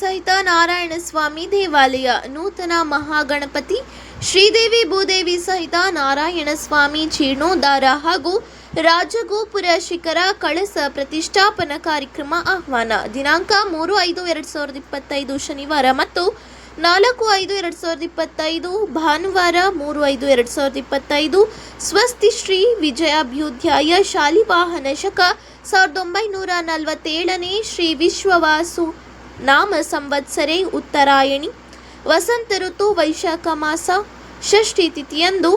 ಸಹಿತ ನಾರಾಯಣ ಸ್ವಾಮಿ ದೇವಾಲಯ, ನೂತನ ಮಹಾಗಣಪತಿ ಶ್ರೀದೇವಿ ಭೂದೇವಿ ಸಹಿತ ನಾರಾಯಣ ಸ್ವಾಮಿ ಜೀರ್ಣೋದ್ಧಾರ ಹಾಗೂ ರಾಜಗೋಪುರ ಶಿಖರ ಕಳಸ ಪ್ರತಿಷ್ಠಾಪನಾ ಕಾರ್ಯಕ್ರಮ ಆಹ್ವಾನ. ದಿನಾಂಕ ಮೂರು ಐದು ಎರಡು ಸಾವಿರದ ಇಪ್ಪತ್ತೈದು ಶನಿವಾರ ಮತ್ತು ನಾಲ್ಕು ಐದು ಎರಡು ಸಾವಿರದ ಇಪ್ಪತ್ತೈದು ಭಾನುವಾರ ಮೂರು ಐದು ಎರಡು ಸಾವಿರದ ಇಪ್ಪತ್ತೈದು ಸ್ವಸ್ತಿ ಶ್ರೀ ವಿಜಯಾಭ್ಯುಧ್ಯಾಯ ಶಾಲಿವಾಹನ ಶಕ ಸಾವಿರದ ಒಂಬೈನೂರ ನಲವತ್ತೇಳನೇ ಶ್ರೀ ವಿಶ್ವವಾಸು ನಾಮ ಸಂವತ್ಸರೆ ಉತ್ತರಾಯಣಿ ವಸಂತ ಋತು ವೈಶಾಖ ಮಾಸ ಷಷ್ಠಿ ತಿಥಿಯಂದು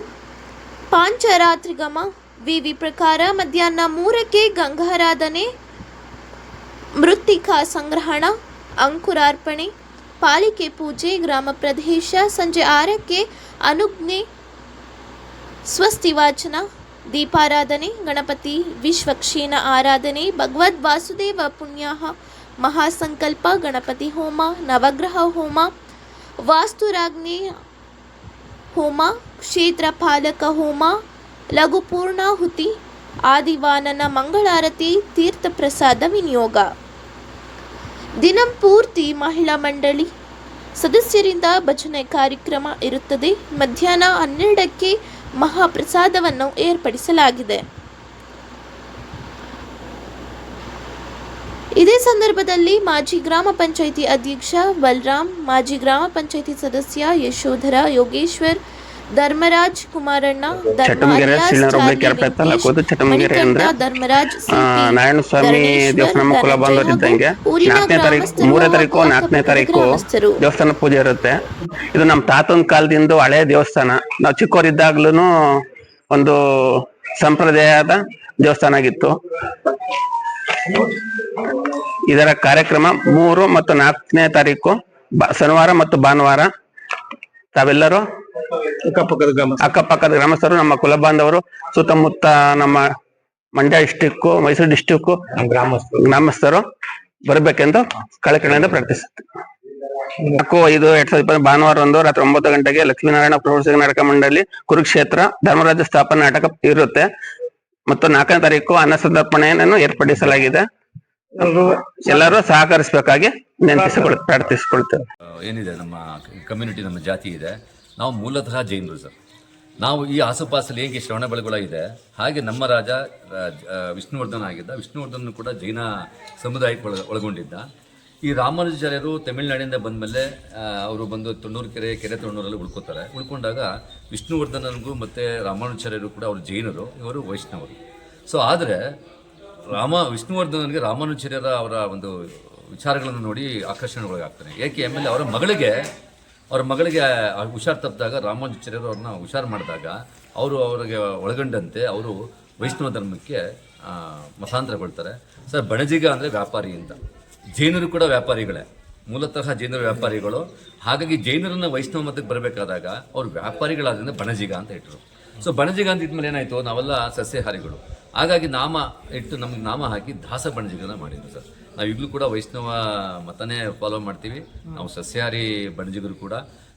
ಪಾಂಚರಾತ್ರಿಗಮ ವಿವಿ ಪ್ರಕಾರ ಮಧ್ಯಾಹ್ನ ಮೂರಕ್ಕೆ ಗಂಗಾರಾಧನೆ ಮೃತ್ತಿಕಾ ಸಂಗ್ರಹಣ ಅಂಕುರಾರ್ಪಣೆ ಪಾಲಿಕೆ ಪೂಜೆ ಗ್ರಾಮ ಪ್ರದೇಶ ಸಂಜೆ ಆರಕ್ಕೆ ಅನುಜ್ಞೆ ಸ್ವಸ್ತಿ ವಾಚನ ದೀಪಾರಾಧನೆ ಗಣಪತಿ ವಿಶ್ವಕ್ಷೀಣ ಆರಾಧನೆ ಭಗವದ್ ವಾಸುದೇವ ಪುಣ್ಯಾಹ ಮಹಾಸಂಕಲ್ಪ, ಗಣಪತಿ ಹೋಮ, ನವಗ್ರಹ ಹೋಮ, ವಾಸ್ತುರಾಜ್ಞಿ ಹೋಮ, ಕ್ಷೇತ್ರ ಪಾಲಕ ಹೋಮ ಲಘುಪೂರ್ಣಾಹುತಿ ಆದಿವಾನನ ಮಂಗಳಾರತಿ, ತೀರ್ಥ ಪ್ರಸಾದ ವಿನಿಯೋಗ. ದಿನಂಪೂರ್ತಿ ಮಹಿಳಾ ಮಂಡಳಿ. ಸದಸ್ಯರಿಂದ ಭಜನೆ ಕಾರ್ಯಕ್ರಮ ಇರುತ್ತದೆ. ಮಧ್ಯಾಹ್ನ ಹನ್ನೆರಡಕ್ಕೆ ಮಹಾಪ್ರಸಾದವನ್ನು ಏರ್ಪಡಿಸಲಾಗಿದೆ. ಇದೇ ಸಂದರ್ಭದಲ್ಲಿ ಮಾಜಿ ಗ್ರಾಮ ಪಂಚಾಯಿತಿ ಅಧ್ಯಕ್ಷ ಬಲರಾಮ್ ಮಾಜಿ ಗ್ರಾಮ ಪಂಚಾಯಿತಿ ಸದಸ್ಯ ಯಶೋಧರ ಯೋಗೇಶ್ವರ್ ಧರ್ಮರಾಜ್ ಕುಮಾರಣ್ಣ ಧರ್ಮರಾಜ್ ನಾರಾಯಣ ಸ್ವಾಮಿ ದೇವಸ್ಥಾನ ಕುಲ ನಾಲ್ಕನೇ ತಾರೀಕು ಮೂರನೇ ತಾರೀಕು ನಾಲ್ಕನೇ ತಾರೀಕು ದೇವಸ್ಥಾನ ಪೂಜೆ ಇರುತ್ತೆ. ಇದು ನಮ್ಮ ತಾತನ ಕಾಲದಿಂದ ಹಳೆ ದೇವಸ್ಥಾನ. ನಾವು ಚಿಕ್ಕವರಿದ್ದಾಗ್ಲೂ ಒಂದು ಸಂಪ್ರದಾಯದ ದೇವಸ್ಥಾನ ಆಗಿತ್ತು. ಇದರ ಕಾರ್ಯಕ್ರಮ ಮೂರು ಮತ್ತು ನಾಲ್ಕನೇ ತಾರೀಕು ಶನಿವಾರ ಮತ್ತು ಭಾನುವಾರ. ತಾವೆಲ್ಲರೂ? ಅಕ್ಕಪಕ್ಕದ ಗ್ರಾಮ ಅಕ್ಕಪಕ್ಕದ ಗ್ರಾಮಸ್ಥರು ನಮ್ಮ ಕುಲ ಬಾಂಧವರು ಸುತ್ತಮುತ್ತ ನಮ್ಮ ಮಂಡ್ಯ ಡಿಸ್ಟಿಕ್ ಮೈಸೂರು ಡಿಸ್ಟಿಕ್ ಗ್ರಾಮಸ್ಥರು. ಗ್ರಾಮಸ್ಥರು ಬರಬೇಕೆಂದು ಕಳಕಳಿಯಿಂದ ಪ್ರಾರ್ಥಿಸುತ್ತೆ ನಾಲ್ಕು ಐದು ಎರಡ್ ಸಾವಿರದ ಇಪ್ಪತ್ತು ಭಾನುವಾರ ಒಂದು ರಾತ್ರಿ ಒಂಬತ್ತು ಗಂಟೆಗೆ ಲಕ್ಷ್ಮೀನಾರಾಯಣ ಪ್ರವಾಸ ನಾಟಕ ಮಂಡಳಿ ಕುರುಕ್ಷೇತ್ರ ಧರ್ಮರಾಜ ಸ್ಥಾಪನಾ ನಾಟಕ ಇರುತ್ತೆ. ಮತ್ತು ನಾಲ್ಕನೇ ತಾರೀಕು ಅನ್ನ ಸಂತರ್ಪಣೆಯನ್ನು ಏರ್ಪಡಿಸಲಾಗಿದೆ. ಎಲ್ಲರೂ ಸಹಕರಿಸಬೇಕಾಗಿ ನೆನಪಿಸಿಕೊಳ್ ಪ್ರಾರ್ಥಿಸಿಕೊಳ್ತೇವೆ ಏನಿದೆ ನಮ್ಮ ಕಮ್ಯುನಿಟಿ ನಮ್ಮ ಜಾತಿ ಇದೆ. ನಾವು ಮೂಲತಃ ಜೈನರು ಸರ್. ನಾವು ಈ ಆಸುಪಾಸಲ್ಲಿ ಹೇಗೆ ಶ್ರವಣ ಬೆಳಗೊಳ ಇದೆ ಹಾಗೆ ನಮ್ಮ ರಾಜ ವಿಷ್ಣುವರ್ಧನ್ ವಿಷ್ಣುವರ್ಧನ ಆಗಿದ್ದ ವಿಷ್ಣುವರ್ಧನ್ ಕೂಡ ಜೈನ ಸಮುದಾಯಕ್ಕೆ ಒಳ ಒಳಗೊಂಡಿದ್ದ. ಈ ರಾಮಾನುಜಾಚಾರ್ಯರು ತಮಿಳುನಾಡಿಂದ ಬಂದಮೇಲೆ ಅವರು ಬಂದು ತೊಣ್ಣೂರು ಕೆರೆ ಕೆರೆ ತೊಣ್ಣೂರಲ್ಲಿ ಉಳ್ಕೋತಾರೆ. ಉಳ್ಕೊಂಡಾಗ ವಿಷ್ಣುವರ್ಧನನಿಗೂ ಮತ್ತು ರಾಮಾನುಜಾಚಾರ್ಯರು ಕೂಡ ಅವರು ಜೈನರು, ಇವರು ವೈಷ್ಣವರು. ಸೊ ಆದರೆ ರಾಮ, ವಿಷ್ಣುವರ್ಧನನಿಗೆ ರಾಮಾನುಚಾರ್ಯರ ಅವರ ಒಂದು ವಿಚಾರಗಳನ್ನು ನೋಡಿ ಆಕರ್ಷಣೆಗೊಳಗಾಗ್ತಾನೆ. ಏಕೆ ಆಮೇಲೆ ಅವರ ಮಗಳಿಗೆ ಅವರ ಮಗಳಿಗೆ ಹುಷಾರ್ ತಪ್ಪಿದಾಗ ರಾಮಾನುಚಾರ್ಯರು ಅವ್ರನ್ನ ಹುಷಾರು ಮಾಡಿದಾಗ ಅವರು ಅವರಿಗೆ ಒಳಗೊಂಡಂತೆ ಅವರು ವೈಷ್ಣವ ಧರ್ಮಕ್ಕೆ ಮತಾಂತರಗೊಳ್ತಾರೆ. ಸರ್, ಬಣಜಿಗ ಅಂದರೆ ವ್ಯಾಪಾರಿ ಅಂತ. ಜೈನರು ಕೂಡ ವ್ಯಾಪಾರಿಗಳೇ. ಮೂಲತಃ ಜೈನರು ವ್ಯಾಪಾರಿಗಳು. ಹಾಗಾಗಿ ಜೈನರನ್ನ ವೈಷ್ಣವ ಮತಕ್ಕೆ ಬರಬೇಕಾದಾಗ ಅವ್ರು ವ್ಯಾಪಾರಿಗಳಾದ್ರಿಂದ ಬಣಜಿಗ ಅಂತ ಇಟ್ಟರು ಸೊ ಬಣಜಿಗ ಅಂತ ಇಟ್ಮೇಲೆ ಏನಾಯ್ತು? ನಾವೆಲ್ಲ ಸಸ್ಯಹಾರಿಗಳು. ಹಾಗಾಗಿ ನಾಮ ಇಟ್ಟು ನಮ್ಗೆ ನಾಮ ಹಾಕಿ ದಾಸ ಬಣಜಿಗನ ಮಾಡಿದ್ರು ಸರ್. ನಾವು ಈಗಲೂ ಕೂಡ ವೈಷ್ಣವ ಮತನೇ ಫಾಲೋ ಮಾಡ್ತೀವಿ. ನಾವು ಸಸ್ಯಾಹಾರಿ ಬಣಜಿಗರು ಕೂಡ.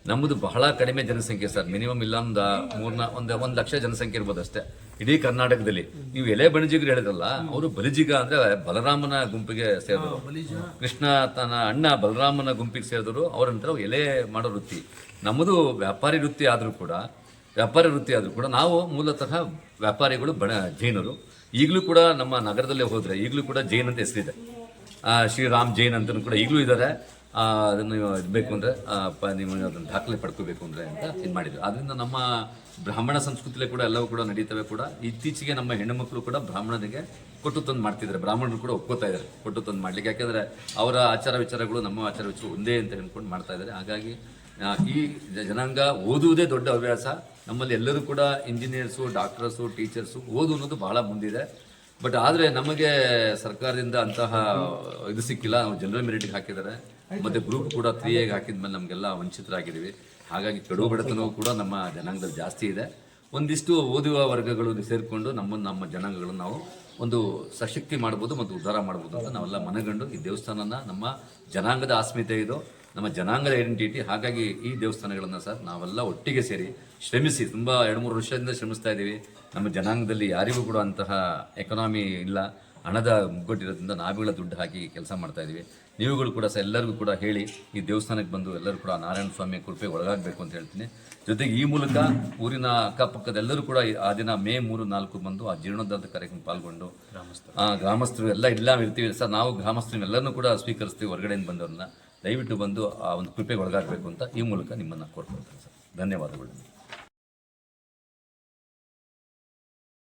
ನಮ್ಮದು ಬಹಳ ಕಡಿಮೆ ಜನಸಂಖ್ಯೆ ಸರ್. ಮಿನಿಮಮ್ ಇಲ್ಲ ಒಂದು ಮೂರ್ನ, ಒಂದು ಒಂದು ಲಕ್ಷ ಜನಸಂಖ್ಯೆ ಇರ್ಬೋದು ಅಷ್ಟೇ ಇಡೀ ಕರ್ನಾಟಕದಲ್ಲಿ. ನೀವು ಎಲೆ ಬಣಜಿಗರು ಹೇಳಿದ್ರಲ್ಲ ಅವರು ಬಲಿಜಿಗ ಅಂದ್ರೆ ಬಲರಾಮನ ಗುಂಪಿಗೆ ಸೇರಿದವರು ಕೃಷ್ಣ ತನ್ನ ಅಣ್ಣ ಬಲರಾಮನ ಗುಂಪಿಗೆ ಸೇರಿದರು. ಅವರ ನಂತರ ಎಲೆ ಮಾಡೋ ವೃತ್ತಿ. ನಮ್ಮದು ವ್ಯಾಪಾರಿ ವೃತ್ತಿ ಆದರೂ ಕೂಡ ವ್ಯಾಪಾರಿ ವೃತ್ತಿ ಆದರೂ ಕೂಡ ನಾವು ಮೂಲತಃ ವ್ಯಾಪಾರಿಗಳು ಬಣ ಜೈನರು. ಈಗಲೂ ಕೂಡ ನಮ್ಮ ನಗರದಲ್ಲೇ ಹೋದರೆ ಈಗಲೂ ಕೂಡ ಜೈನ್ ಅಂತ ಹೆಸರಿದೆ. ಶ್ರೀರಾಮ್ ಜೈನ್ ಅಂತಲೂ ಕೂಡ ಈಗಲೂ ಇದ್ದಾರೆ ಅದನ್ನು ಬೇಕು ಅಂದರೆ ನೀವು ಅದನ್ನು ದಾಖಲೆ ಪಡ್ಕೋಬೇಕು ಅಂದರೆ ಅಂತ ಇದು ಮಾಡಿದ್ರು. ಅದರಿಂದ ನಮ್ಮ ಬ್ರಾಹ್ಮಣ ಸಂಸ್ಕೃತಿಯಲ್ಲಿ ಕೂಡ ಎಲ್ಲವೂ ಕೂಡ ನಡೀತವೆ ಕೂಡ. ಇತ್ತೀಚೆಗೆ ನಮ್ಮ ಹೆಣ್ಣುಮಕ್ಕಳು ಕೂಡ ಬ್ರಾಹ್ಮಣರಿಗೆ ಕೊಟ್ಟು ತಂದು ಮಾಡ್ತಿದ್ದಾರೆ. ಬ್ರಾಹ್ಮಣರು ಕೂಡ ಒಪ್ಕೋತಾ ಇದ್ದಾರೆ ಕೊಟ್ಟು ತಂದು ಮಾಡಲಿಕ್ಕೆ. ಯಾಕೆಂದರೆ ಅವರ ಆಚಾರ ವಿಚಾರಗಳು ನಮ್ಮ ಆಚಾರ ವಿಚಾರ ಒಂದೇ ಅಂತ ಹೇಳ್ಕೊಂಡು ಮಾಡ್ತಾ ಇದ್ದಾರೆ. ಹಾಗಾಗಿ ಈ ಜನಾಂಗ ಓದುವುದೇ ದೊಡ್ಡ ಹವ್ಯಾಸ. ನಮ್ಮಲ್ಲಿ ಎಲ್ಲರೂ ಕೂಡ ಇಂಜಿನಿಯರ್ಸು ಡಾಕ್ಟರ್ಸು ಟೀಚರ್ಸು ಓದು ಅನ್ನೋದು ಬಹಳ ಮುಂದಿದೆ. ಬಟ್ ಆದ್ರೆ ನಮಗೆ ಸರ್ಕಾರದಿಂದ ಅಂತಹ ಇದು ಸಿಕ್ಕಿಲ್ಲ. ನಾವು ಜನರಲ್ ಮೆರಿಟ್ಗೆ ಹಾಕಿದ್ದಾರೆ. ಮತ್ತೆ ಗ್ರೂಪ್ ಕೂಡ ತ್ರೀ ಎಗೆ ಹಾಕಿದ್ಮೇಲೆ ನಮಗೆಲ್ಲ ವಂಚಿತರಾಗಿದ್ದೀವಿ. ಹಾಗಾಗಿ ಕಡು ಬಡತನವೂ ಕೂಡ ನಮ್ಮ ಜನಾಂಗದಲ್ಲಿ ಜಾಸ್ತಿ ಇದೆ. ಒಂದಿಷ್ಟು ಓದುವ ವರ್ಗಗಳು ಸೇರಿಕೊಂಡು ನಮ್ಮ ನಮ್ಮ ಜನಾಂಗಗಳನ್ನು ನಾವು ಒಂದು ಸಶಕ್ತಿ ಮಾಡ್ಬೋದು ಮತ್ತು ಉದ್ಧಾರ ಮಾಡ್ಬೋದು ಅಂತ ನಾವೆಲ್ಲ ಮನಗಂಡು ಈ ದೇವಸ್ಥಾನನ ನಮ್ಮ ಜನಾಂಗದ ಆಸ್ಮಿತೆ ಇದು. ನಮ್ಮ ಜನಾಂಗದ ಐಡೆಂಟಿಟಿ ಹಾಗಾಗಿ ಈ ದೇವಸ್ಥಾನಗಳನ್ನು ಸರ್ ನಾವೆಲ್ಲ ಒಟ್ಟಿಗೆ ಸೇರಿ ಶ್ರಮಿಸಿ ತುಂಬ ಎರಡು ಮೂರು ವರ್ಷದಿಂದ ಶ್ರಮಿಸ್ತಾ ಇದ್ದೀವಿ. ನಮ್ಮ ಜನಾಂಗದಲ್ಲಿ ಯಾರಿಗೂ ಕೂಡ ಅಂತಹ ಎಕನಾಮಿ ಇಲ್ಲ. ಹಣದ ಮುಗ್ಗಟ್ಟಿರೋದ್ರಿಂದ ನಾವುಗಳ ದುಡ್ಡು ಹಾಕಿ ಕೆಲಸ ಮಾಡ್ತಾ ಇದ್ದೀವಿ. ನೀವುಗಳು ಕೂಡ ಸಹ ಎಲ್ಲರಿಗೂ ಕೂಡ ಹೇಳಿ ಈ ದೇವಸ್ಥಾನಕ್ಕೆ ಬಂದು ಎಲ್ಲರೂ ಕೂಡ ನಾರಾಯಣ ಸ್ವಾಮಿ ಕೃಪೆ ಒಳಗಾಗಬೇಕು ಅಂತ ಹೇಳ್ತೀನಿ. ಜೊತೆಗೆ ಈ ಮೂಲಕ ಊರಿನ ಅಕ್ಕಪಕ್ಕದ ಎಲ್ಲರೂ ಕೂಡ ಆ ದಿನ ಮೇ ಮೂರು ನಾಲ್ಕು ಬಂದು ಆ ಜೀರ್ಣೋದ್ಧಾರದ ಕಾರ್ಯಕ್ರಮ ಪಾಲ್ಗೊಂಡು ಗ್ರಾಮಸ್ಥರು. ಗ್ರಾಮಸ್ಥರು ಎಲ್ಲ ಇಲ್ಲ ಇರ್ತೀವಿ ಸರ್. ನಾವು ಗ್ರಾಮಸ್ಥರು ಎಲ್ಲರನ್ನೂ ಕೂಡ ಸ್ವೀಕರಿಸ್ತೀವಿ ಹೊರಗಡೆಯಿಂದ ಬಂದವ್ರನ್ನ. ದಯವಿಟ್ಟು ಬಂದು ಆ ಒಂದು ಕೃಪೆಗೆ ಒಳಗಾಗಬೇಕು ಅಂತ ಈ ಮೂಲಕ ನಿಮ್ಮನ್ನು ಕೋರ್ಕೊಳ್ತೇನೆ ಸರ್. ಧನ್ಯವಾದಗಳು.